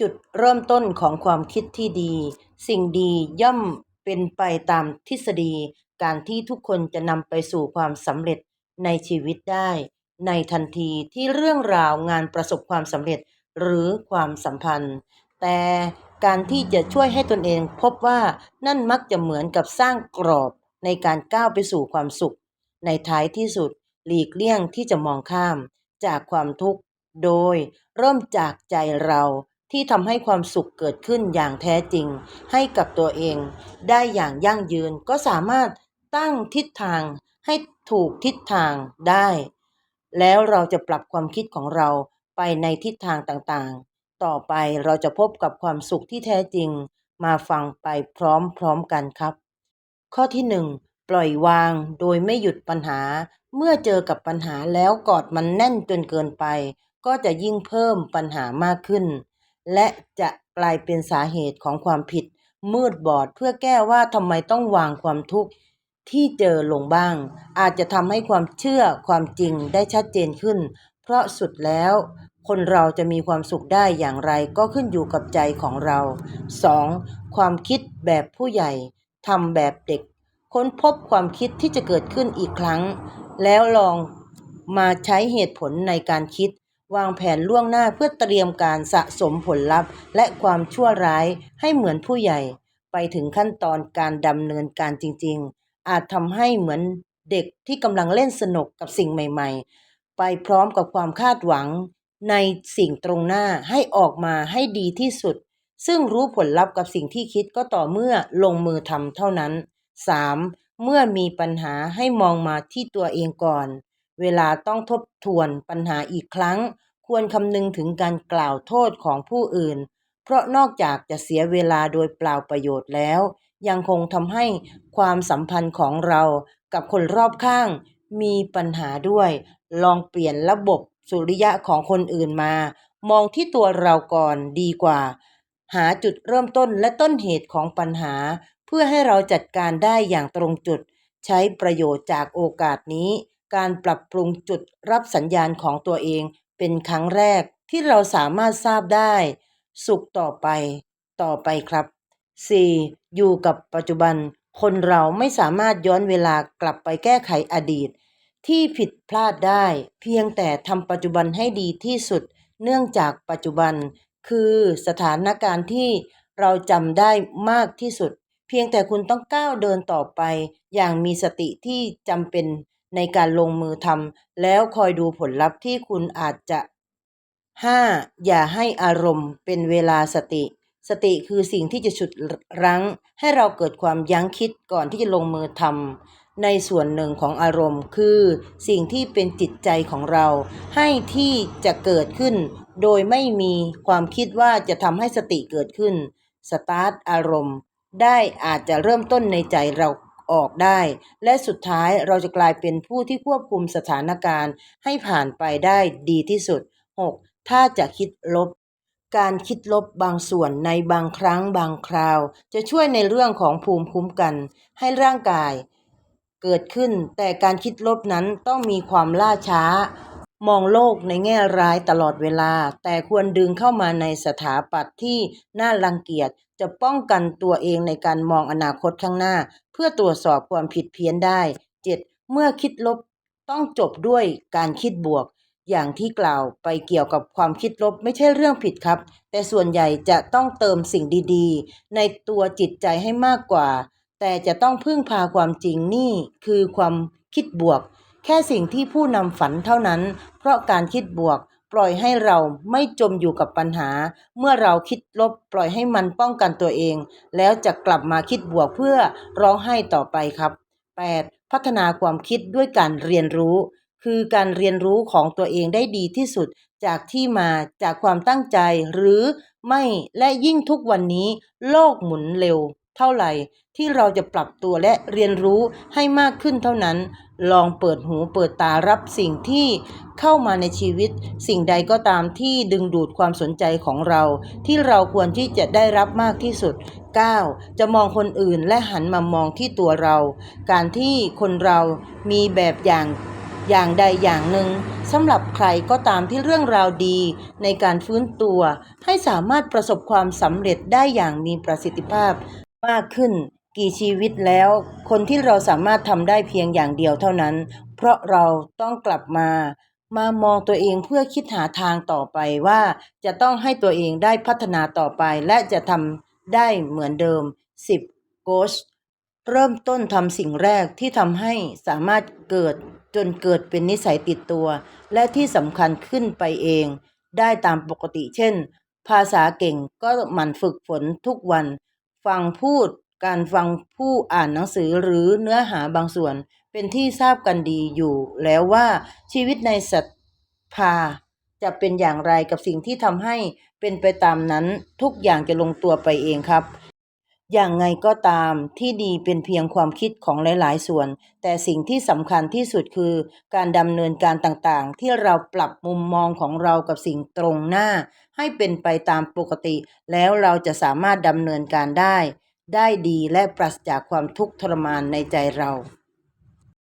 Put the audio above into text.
จุดเริ่มต้นของความคิดที่ดี สิ่งดีย่อมเป็นไปตามทฤษฎี การที่ทุกคนจะนำไปสู่ความสำเร็จในชีวิตได้ ในทันทีที่เรื่องราวงานประสบความสำเร็จหรือความสัมพันธ์ แต่การที่จะช่วยให้ตนเองพบว่านั่นมักจะเหมือนกับสร้างกรอบในการก้าวไปสู่ความสุข ในท้ายที่สุด หลีกเลี่ยงที่จะมองข้ามจากความทุกข์ โดยเริ่มจากใจเรา ที่ทำให้ความสุขเกิดขึ้นอย่างแท้จริง ให้กับตัวเอง ได้อย่างยั่งยืนก็สามารถตั้งทิศทางให้ถูกทิศทางได้ แล้วเราจะปรับความคิดของเราไปในทิศทางต่างๆ ต่อไปเราจะพบกับความสุขที่แท้จริง มาฟังไปพร้อมๆกันครับ ข้อที่หนึ่งปล่อยวางโดยไม่หยุดปัญหา เมื่อเจอกับปัญหาแล้วกอดมันแน่นจนเกินไป ก็จะยิ่งเพิ่มปัญหามากขึ้น และจะกลายเป็นสาเหตุของความผิด มืดบอดเพื่อแก้ว่าทำไมต้องวางความทุกข์ที่เจอลงบ้าง อาจจะทำให้ความเชื่อความจริงได้ชัดเจนขึ้น เพราะสุดแล้ว คนเราจะมีความสุขได้อย่างไรก็ขึ้นอยู่กับใจของเรา 2. ความคิดแบบผู้ใหญ่ทำแบบเด็ก ค้นพบความคิดที่จะเกิดขึ้นอีกครั้ง แล้วลองมาใช้เหตุผลในการคิด วางแผนล่วงหน้าเพื่อเตรียมการสะสมผลลัพธ์ และความชั่วร้ายให้เหมือนผู้ใหญ่ ไปถึงขั้นตอนการดำเนินการจริง ๆ อาจทำให้เหมือนเด็กที่กำลังเล่นสนุกกับสิ่งใหม่ ๆ ไปพร้อมกับความคาดหวัง ในสิ่งตรงหน้าให้ออกมาให้ดีที่สุด ซึ่งรู้ผลลัพธ์กับสิ่งที่คิดก็ต่อเมื่อลงมือทำเท่านั้น 3. เมื่อมีปัญหาให้มองมาที่ตัวเองก่อน เวลาต้องทบทวนปัญหาอีกครั้ง ควรคำนึงถึงการกล่าวโทษของผู้อื่น เพราะนอกจากจะเสียเวลาโดยเปล่าประโยชน์แล้ว ยังคงทำให้ความสัมพันธ์ของเรากับคนรอบข้าง มีปัญหาด้วย ลองเปลี่ยนระบบสุริยะของคนอื่นมา มองที่ตัวเราก่อนดีกว่า หาจุดเริ่มต้นและต้นเหตุของปัญหา เพื่อให้เราจัดการได้อย่างตรงจุด ใช้ประโยชน์จากโอกาสนี้ การปรับปรุงจุดรับสัญญาณของตัวเองเป็นครั้งแรกที่เราสามารถทราบได้ สุขต่อไป ต่อไปครับ 4. อยู่กับปัจจุบัน คนเราไม่สามารถย้อนเวลากลับไปแก้ไขอดีต ที่ผิดพลาดได้ เพียงแต่ทำปัจจุบันให้ดีที่สุด เนื่องจากปัจจุบัน คือสถานการณ์ที่เราจำได้มากที่สุด เพียงแต่คุณต้องก้าวเดินต่อไป อย่างมีสติที่จำเป็น ในการลงมือทำแล้วคอยดูผลลัพธ์ที่คุณอาจจะ 5. อย่าให้อารมณ์เป็นเวลาสติ สติคือสิ่งที่จะฉุดรั้ง ให้เราเกิดความยั้งคิดก่อนที่จะลงมือทำในส่วนหนึ่งของอารมณ์คือ สิ่งที่เป็นจิตใจของเรา ให้ที่จะเกิดขึ้น โดยไม่มีความคิดว่าจะทำให้สติเกิดขึ้น สตาร์ทอารมณ์ ได้อาจจะเริ่มต้นในใจเรา ออกได้ และสุดท้ายเราจะกลายเป็นผู้ที่ควบคุมสถานการณ์ ให้ผ่านไปได้ดีที่สุด 6. ถ้าจะคิดลบ การคิดลบบางส่วนในบางครั้งบางคราว จะช่วยในเรื่องของภูมิคุ้มกัน ให้ร่างกายเกิดขึ้น แต่การคิดลบนั้นต้องมีความล่าช้า มองโลกในแง่ร้ายตลอดเวลา แต่ควรดึงเข้ามาในสถาปัตย์ที่น่ารังเกียจ จะป้องกันตัวเองในการมองอนาคตข้างหน้า เพื่อตรวจสอบความผิดเพี้ยนได้ 7. เมื่อคิดลบต้องจบด้วยการคิดบวก อย่างที่กล่าวไปเกี่ยวกับความคิดลบไม่ใช่เรื่องผิดครับ แต่ส่วนใหญ่จะต้องเติมสิ่งดีๆ ในตัวจิตใจให้มากกว่า แต่จะต้องพึ่งพาความจริงนี่คือความคิดบวก แค่สิ่งที่ผู้นำฝันเท่านั้น เพราะการคิดบวก ปล่อยให้เราไม่จมอยู่กับปัญหา เมื่อเราคิดลบปล่อยให้มันป้องกันตัวเอง แล้วจะกลับมาคิดบวกเพื่อร้องไห้ต่อไปครับ 8. พัฒนาความคิดด้วยการเรียนรู้ คือการเรียนรู้ของตัวเองได้ดีที่สุด จากที่มาจากความตั้งใจหรือไม่และยิ่งทุกวันนี้ โลกหมุนเร็ว เท่าไหร่ ที่เราจะปรับตัวและเรียนรู้ให้มากขึ้นเท่านั้น ลองเปิดหูเปิดตารับสิ่งที่เข้ามาในชีวิต สิ่งใดก็ตามที่ดึงดูดความสนใจของเรา ที่เราควรที่จะได้รับมากที่สุด 9. จะมองคนอื่นและหันมามองที่ตัวเรา การที่คนเรามีแบบอย่างอย่างใดอย่างหนึ่งสำหรับใครก็ตามที่เรื่องราวดีในการฟื้นตัว ให้สามารถประสบความสำเร็จได้อย่างมีประสิทธิภาพมากขึ้น กี่ชีวิตแล้ว คนที่เราสามารถทำได้เพียงอย่างเดียวเท่านั้น เพราะเราต้องกลับมา มามองตัวเองเพื่อคิดหาทางต่อไปว่าจะต้องให้ตัวเองได้พัฒนาต่อไป และจะทำได้เหมือนเดิม 10 โกชเริ่มต้นทำสิ่งแรกที่ทำให้สามารถเกิดจนเกิดเป็นนิสัยติดตัว และที่สำคัญขึ้นไปเอง ได้ตามปกติเช่น ภาษาเก่งก็หมั่นฝึกฝนทุกวัน ฟังพูด การฟังผู้อ่านหนังสือหรือเนื้อหาบางส่วน เป็นที่ทราบกันดีอยู่แล้วว่าชีวิตในศรัทธาจะเป็นอย่างไรกับสิ่งที่ทำให้เป็นไปตามนั้นทุกอย่างจะลงตัวไปเองครับ อย่างไงก็ตามที่ดีเป็นเพียงความคิดของหลาย ๆ ส่วน แต่สิ่งที่สำคัญที่สุดคือ การดำเนินการต่างๆ ที่เราปรับมุมมองของเรากับสิ่งตรงหน้า ให้เป็นไปตามปกติ แล้วเราจะสามารถดำเนินการได้ ได้ดีและปราศจากความทุกข์ทรมานในใจเรา